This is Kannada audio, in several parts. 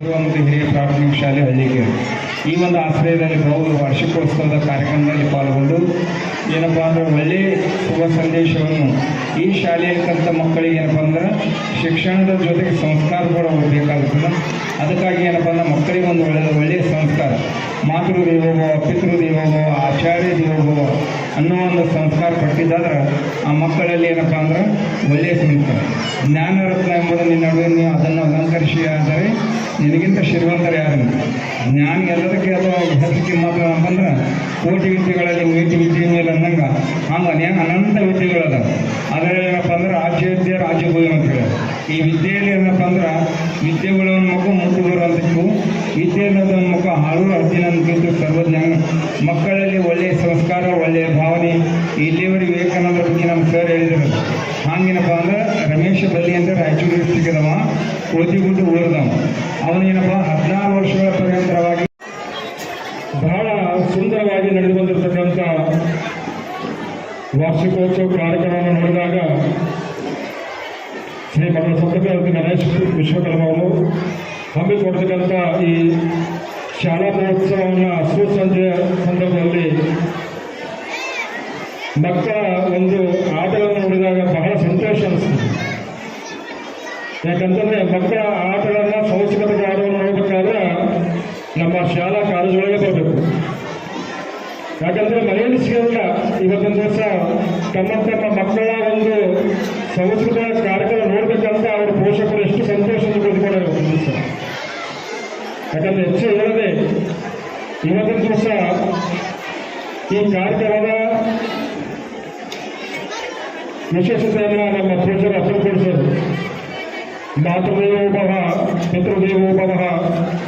ಒಂದು ಹಿರಿಯ ಪ್ರಾಥಮಿಕ ಶಾಲೆ ಹಳ್ಳಿಗೆ. ಈ ಒಂದು ಆಶ್ರಯದಲ್ಲಿ ಬಹು ವಾರ್ಷಿಕೋತ್ಸವದ ಕಾರ್ಯಕ್ರಮದಲ್ಲಿ ಪಾಲ್ಗೊಂಡು ಏನಪ್ಪ ಅಂದ್ರೆ ಒಳ್ಳೆಯ ಶುಭ ಸಂದೇಶವನ್ನು ಈ ಶಾಲೆಯಕ್ಕಂಥ ಮಕ್ಕಳಿಗೆ ಏನಪ್ಪ ಅಂದ್ರೆ ಶಿಕ್ಷಣದ ಜೊತೆಗೆ ಸಂಸ್ಕಾರ ಕೂಡ ಹೋಗಬೇಕಾಗುತ್ತದೆ ಅದಕ್ಕಾಗಿ ಏನಪ್ಪ ಅಂದ್ರೆ ಮಕ್ಕಳಿಗೆ ಒಂದು ಒಳ್ಳೆಯ ಒಳ್ಳೆಯ ಸಂಸ್ಕಾರ. ಮಾತೃ ದೇವೋಭವ ಪಿತೃ ದೇವೋಭವ ಆಚಾರ್ಯ ದೇವೋಭವ ಅನ್ನೋ ಒಂದು ಸಂಸ್ಕಾರ ಪಟ್ಟಿದ್ದಾದ್ರೆ ಆ ಮಕ್ಕಳಲ್ಲಿ ಏನಪ್ಪ ಅಂದ್ರೆ ಒಳ್ಳೆಯ ಸಂಸ್ಕಾರ. ಜ್ಞಾನರತ್ನ ಎಂಬುದನ್ನು ನಡುವೆ ನೀವು ಅದನ್ನು ಅಲಂಕರಿಸಿ ಆದರೆ ನಿನಗಿಂತ ಶ್ರೀಮಂತರು ಯಾರು ಜ್ಞಾನ ಎಲ್ಲದಕ್ಕೆ ಅದು ಹೆಚ್ಚು ಕಿಮ್ಮತ್ತು ಅಂತಂದ್ರೆ ಕೋಟಿ ವಿದ್ಯೆಗಳಲ್ಲಿ ನೀತಿ ವಿದ್ಯೆ ಮೇಲೆ ಅಂದಂಗೆ ಹಂಗೆ ಅನಂತ ವಿದ್ಯೆಗಳದ? ಅದರಲ್ಲಿ ಏನಪ್ಪ ಅಂದ್ರೆ ರಾಜ್ಯ ವಿದ್ಯೆ ಅಂತ ಹೇಳಿ. ಈ ವಿದ್ಯೆಯಲ್ಲಿ ಏನಪ್ಪ ಅಂದ್ರೆ ವಿದ್ಯೆಗಳ ಮುಖ ಮುಟ್ಟು ಬರುವಂಥದ್ದು ವಿದ್ಯೆ ಅನ್ನೋದು ಮುಖ ಹಾಳು ಅಂತ ಸರ್ವಜ್ಞಾನ ಮಕ್ಕಳಲ್ಲಿ ಒಳ್ಳೆಯ ಸಂಸ್ಕಾರ ಒಳ್ಳೆಯ ಭಾವನೆ. ಇಲ್ಲಿಯವರೆಗೆ ವಿವೇಕಾನಂದ ಬಗ್ಗೆ ನಮ್ಮ ಸರ್ ಹೇಳಿದರು. ಹಂಗೇನಪ್ಪ ಅಂದ್ರೆ ರಮೇಶ್ ಬಲ್ಲಿ ಅಂತ ರಾಯಚೂರು ಸಿಗದವ ಕೋತಿಗುಡ್ಡು ಊರದವ ಅವನೇನಪ್ಪ ಹದಿನಾರು ವರ್ಷಗಳ ಪರ್ಯಂತರವಾಗಿ ಬಹಳ ಸುಂದರವಾಗಿ ನಡೆದು ವಾರ್ಷಿಕೋತ್ಸವ ಕಾರ್ಯಕ್ರಮವನ್ನು ನೋಡಿದಾಗ ಶ್ರೀ ಮಗಳ ಸತ್ಯಕಾಂತಿ ಗಣೇಶ್ ವಿಶ್ವಕರ್ಮ ಅವರು ಹಮ್ಮಿಕೊಡ್ತಕ್ಕಂಥ ಈ ಶಾಲಾ ಮಹೋತ್ಸವವನ್ನು ಸುಸಂಜೆಯ ಸಂದರ್ಭದಲ್ಲಿ ಮಕ್ಕಳ ಒಂದು ಆಟವನ್ನು ನೋಡಿದಾಗ ಯಾಕಂತಂದ್ರೆ ಮಕ್ಕಳ ಆಟಗಳನ್ನ ಸಂಸ್ಕೃತಿಕ ಆಟವನ್ನು ನೋಡಬೇಕಾದ್ರೆ ನಮ್ಮ ಶಾಲಾ ಕಾಲೇಜುಗಳಿಗೆ ಬರಬೇಕು. ಯಾಕಂದ್ರೆ ಮನೆಯಲ್ಲಿ ಸಿಗೋದಿಲ್ಲ. ಇವತ್ತೊಂದು ದಿವಸ ತಮ್ಮ ತಮ್ಮ ಮಕ್ಕಳ ಒಂದು ಸಂಸ್ಕೃತ ಕಾರ್ಯಕ್ರಮ ನೋಡ್ಬೇಕಂತ ಅವ್ರ ಪೋಷಕರು ಎಷ್ಟು ಕೂತ್ಕೊಂಡಾರೆ ಒಂದು ದಿವಸ. ಯಾಕಂದ್ರೆ ಹೆಚ್ಚು ಹೇಳದೆ, ಇವತ್ತಿನ ದಿವಸ ಈ ಕಾರ್ಯಕ್ರಮದ ವಿಶೇಷತೆಯನ್ನು ನಮ್ಮ ಅರ್ಥಪಡಿಸೋದು ಮಾತೃದೇವೋಭವ, ಪಿತೃದೇವೋಭವ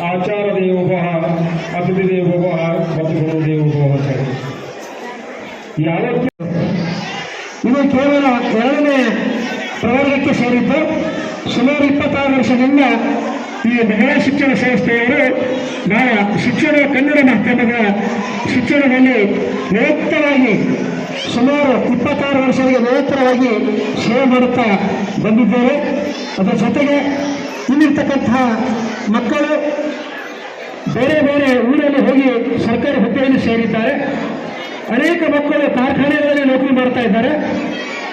ಆಚಾರ ದೇವೋಭವ ಅತಿಥಿ ದೇವೋಭವ ಮತ್ತು ಗುರುದೇವೋಭವ ಅಂತ ಯಾವತ್ತು ಇದು ಕೇವಲ ಎರಡನೇ ಪ್ರವರ್ಗಕ್ಕೆ ಸೇರಿದ್ದು, ಸುಮಾರು ಇಪ್ಪತ್ತಾರು ವರ್ಷದಿಂದ ಈ ಮಹಿಳಾ ಶಿಕ್ಷಣ ಸಂಸ್ಥೆಯವರು ನಾವು ಶಿಕ್ಷಣ ಕನ್ನಡ ಮಾಧ್ಯಮದ ಶಿಕ್ಷಣದಲ್ಲಿ ನಿರಂತರವಾಗಿ ಸುಮಾರು ಇಪ್ಪತ್ತಾರು ವರ್ಷಗಳಿಗೆ ನಿರಂತರವಾಗಿ ಸೇವೆ ಮಾಡುತ್ತಾ ಬಂದಿದ್ದೇವೆ ಅದರ ಜೊತೆಗೆ ಇಲ್ಲಿರ್ತಕ್ಕಂತಹ ಮಕ್ಕಳು ಬೇರೆ ಬೇರೆ ಊರಲ್ಲಿ ಹೋಗಿ ಸರ್ಕಾರಿ ಹುದ್ದೆಯಲ್ಲಿ ಸೇರಿದ್ದಾರೆ. ಅನೇಕ ಮಕ್ಕಳು ಕಾರ್ಖಾನೆಗಳಲ್ಲಿ ನೌಕರಿ ಮಾಡ್ತಾ ಇದ್ದಾರೆ.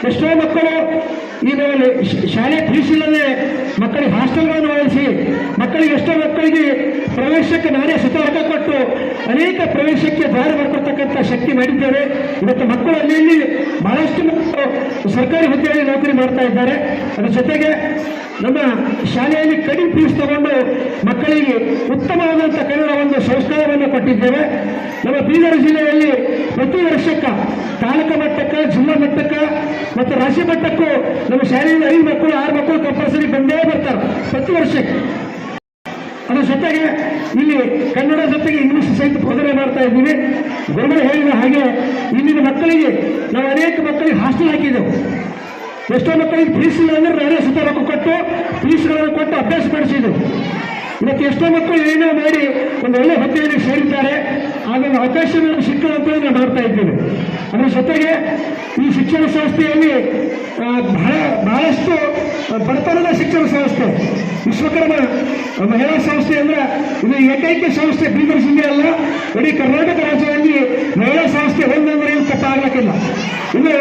ಎಷ್ಟೋ ಮಕ್ಕಳು ಈಗ ಶಾಲೆ ಫೀಸ್ ಇಲ್ಲದೆ ಮಕ್ಕಳಿಗೆ ಹಾಸ್ಟೆಲ್ಗಳನ್ನು ಒದಗಿಸಿ ಮಕ್ಕಳಿಗೆ ಎಷ್ಟೋ ಮಕ್ಕಳಿಗೆ ಪ್ರವೇಶಕ್ಕೆ ನಾನೇ ಕೊಟ್ಟು ಅನೇಕ ಪ್ರವೇಶಕ್ಕೆ ದಾರಿ ಮಾಡ್ಕೊಳ್ತಕ್ಕಂಥ ಶಕ್ತಿ ಮಾಡಿದ್ದೇವೆ. ಇವತ್ತು ಮಕ್ಕಳು ಅಲ್ಲಿ ಬಹಳಷ್ಟು ಸರ್ಕಾರಿ ಹುದ್ದೆಯಲ್ಲಿ ನೌಕರಿ ಮಾಡ್ತಾ ಇದ್ದಾರೆ. ಅದರ ಜೊತೆಗೆ ನಮ್ಮ ಶಾಲೆಯಲ್ಲಿ ಕಡಿಮೆ ಫೀಸ್ ತಗೊಂಡು ಮಕ್ಕಳಿಗೆ ಉತ್ತಮವಾದಂಥ ಕನ್ನಡ ಒಂದು ಸಂಸ್ಕಾರವನ್ನು ಕೊಟ್ಟಿದ್ದೇವೆ. ನಮ್ಮ ಬೀದರ್ ಜಿಲ್ಲೆಯಲ್ಲಿ ಪ್ರತಿ ವರ್ಷಕ್ಕೆ ತಾಲೂಕು ಮಟ್ಟಕ್ಕೆ, ಜಿಲ್ಲಾ ಮಟ್ಟಕ್ಕೆ ಮತ್ತು ರಾಜ್ಯ ಮಟ್ಟಕ್ಕೂ ನಮ್ಮ ಶಾಲೆಯಲ್ಲಿ ಐದು ಮಕ್ಕಳು, ಆರು ಮಕ್ಕಳು ಕಂಪಲ್ಸರಿ ಬಂದೇ ಬರ್ತಾರೆ ಪ್ರತಿ ವರ್ಷಕ್ಕೆ. ಅದ್ರ ಜೊತೆಗೆ ಇಲ್ಲಿ ಕನ್ನಡ ಜೊತೆಗೆ ಇಂಗ್ಲಿಷ್ ಸಹಿತ ಬೋಧನೆ ಮಾಡ್ತಾ ಇದ್ದೀವಿ. ಗುರುಗಳು ಹೇಳಿದ ಹಾಗೆ ಇಲ್ಲಿನ ಮಕ್ಕಳಿಗೆ ನಾವು ಅನೇಕ ಮಕ್ಕಳಿಗೆ ಹಾಸ್ಟೆಲ್ ಹಾಕಿದ್ದೆವು ಎಷ್ಟೋ ಮಕ್ಕಳಿಗೆ ಫೀಸ್ ಇಲ್ಲ ಅಂದ್ರೆ ನಾನೇ ಸುತ್ತ ರೊಕ್ಕ ಕೊಟ್ಟು ಫೀಸ್ಗಳನ್ನು ಕೊಟ್ಟು ಅಭ್ಯಾಸ ಮಾಡಿಸಿದ್ದೆವು ಇವತ್ತು ಎಷ್ಟೋ ಮಕ್ಕಳು ಏನೋ ಮಾಡಿ ಒಂದು ಒಳ್ಳೆ ಹುದ್ದೆಯಲ್ಲಿ ಸೇರಿದ್ದಾರೆ. ಹಾಗೆ ಅವಕಾಶ ನಾನು ಸಿಕ್ಕಲ್ಲ ನಾನು ನಾವು ಮಾಡ್ತಾ ಇದ್ದೇವೆ. ಅದರ ಜೊತೆಗೆ ಈ ಶಿಕ್ಷಣ ಸಂಸ್ಥೆಯಲ್ಲಿ ಬಹಳ ಬಹಳಷ್ಟು ಬಡತನದ ಶಿಕ್ಷಣ ಸಂಸ್ಥೆ, ವಿಶ್ವಕರ್ಮ ಮಹಿಳಾ ಸಂಸ್ಥೆ ಅಂದ್ರೆ ಇದು ಏಕೈಕ ಸಂಸ್ಥೆ ಬೀದರ್ ಜಿಲ್ಲೆ ಅಲ್ಲ, ಇಡೀ ಕರ್ನಾಟಕ ರಾಜ್ಯದಲ್ಲಿ ಮಹಿಳಾ ಸಂಸ್ಥೆ ಒಂದಂದ್ರೆ ಏನು ತಪ್ಪಾಗಲಿಕ್ಕಿಲ್ಲ ಇದು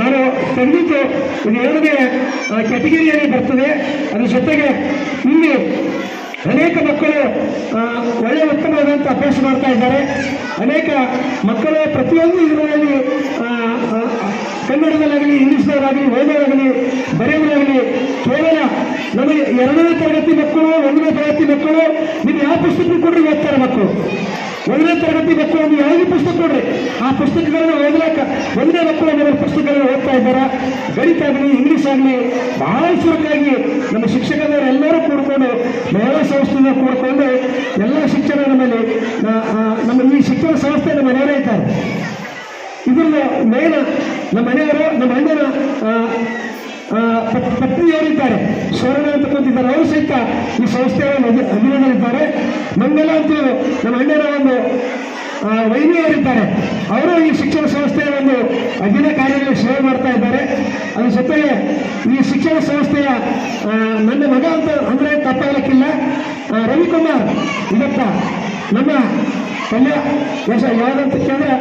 ನಾನು ತಂದಿದ್ದು ಇದು ಎರಡನೇ ಕೆಟಗಿರಿಯಲ್ಲಿ ಬರ್ತದೆ. ಅದ್ರ ಜೊತೆಗೆ ಇಲ್ಲಿ ಅನೇಕ ಮಕ್ಕಳು ಒಳ್ಳೆಯ ಉತ್ತಮವಾದಂಥ ಅಭ್ಯಾಸ ಮಾಡ್ತಾ ಇದ್ದಾರೆ. ಅನೇಕ ಮಕ್ಕಳು ಪ್ರತಿಯೊಂದು ಇದರಲ್ಲಿ ಕನ್ನಡದಲ್ಲಾಗಲಿ ಇಂಗ್ಲೀಷ್ನಲ್ಲಾಗಲಿ ಓದೋದಾಗಲಿ ಬರೆಯೋದಾಗಲಿ ಕೇವಲ ನಮಗೆ ಎರಡನೇ ತರಗತಿ ಮಕ್ಕಳು, ಒಂದನೇ ತರಗತಿ ಮಕ್ಕಳು ನೀವು ಯಾವ ಪುಸ್ತಕ ಕೊಡ್ರಿ ಓದ್ತಾರೆ ಮಕ್ಕಳು? ಒಂದನೇ ತರಗತಿ ಮಕ್ಕಳು, ನೀವು ಯಾವುದೇ ಪುಸ್ತಕ ಕೊಡ್ರಿ? ಆ ಪುಸ್ತಕಗಳನ್ನು ಓದಲಾಕ ಒಂದೇ ಮಕ್ಕಳು ನಮ್ಮ ಪುಸ್ತಕಗಳನ್ನು ಓದ್ತಾ ಇದ್ದಾರೆ? ಗಣಿತ ಆಗಲಿ, ಇಂಗ್ಲೀಷ್ ಆಗಲಿ, ಬಹಳ ಚುರುಕಾಗಿ ನಮ್ಮ ಶಿಕ್ಷಕರೆಲ್ಲರೂ ಕೂಡ್ಕೊಂಡು ಮಹಿಳಾ ಸಂಸ್ಥೆಯಿಂದ ಕೂಡ್ಕೊಂಡು ಎಲ್ಲ ಶಿಕ್ಷಣ ನಮ್ಮಲ್ಲಿ ನಮ್ಮ ಈ ಶಿಕ್ಷಣ ಸಂಸ್ಥೆ ನಮ್ಮ ಮನೆಯವರೇ ಇದ್ದಾರೆ. ಇದನ್ನು ಮೇನ ನಮ್ಮ ಮನೆಯವರು, ನಮ್ಮ ಅಣ್ಣನ ಪತ್ನಿಯವರಿದ್ದಾರೆ ಸ್ವರ್ಣ ಅಂತ ಕೂತಿದ್ದಾರೆ. ಅವರು ಸಹಿತ ಈ ಸಂಸ್ಥೆಯ ಅಭಿನಂದನಿದ್ದಾರೆ ಮಂಗಲ ಅಂತ ನಮ್ಮ ಅಣ್ಣನ ಒಂದು ವೈನಿಯವರಿದ್ದಾರೆ ಅವರು ಈ ಶಿಕ್ಷಣ ಸಂಸ್ಥೆಯ ಒಂದು ಅಧೀನ ಕಾರ್ಯದಲ್ಲಿ ಸೇವೆ ಮಾಡ್ತಾ ಇದ್ದಾರೆ. ಅದ್ರ ಜೊತೆಗೆ ಈ ಶಿಕ್ಷಣ ಸಂಸ್ಥೆಯ ನನ್ನ ಮಗ ಅಂತ ಅಂದ್ರೆ ತಪ್ಪಾಗಲಿಕ್ಕಿಲ್ಲ. ರವಿಕುಮಾರ್ ಇದಪ್ಪ ನಮ್ಮ ಕಲ್ಯಾಣ ಯಾವ್ದಂತ ಕೇಳಿದ್ರೆ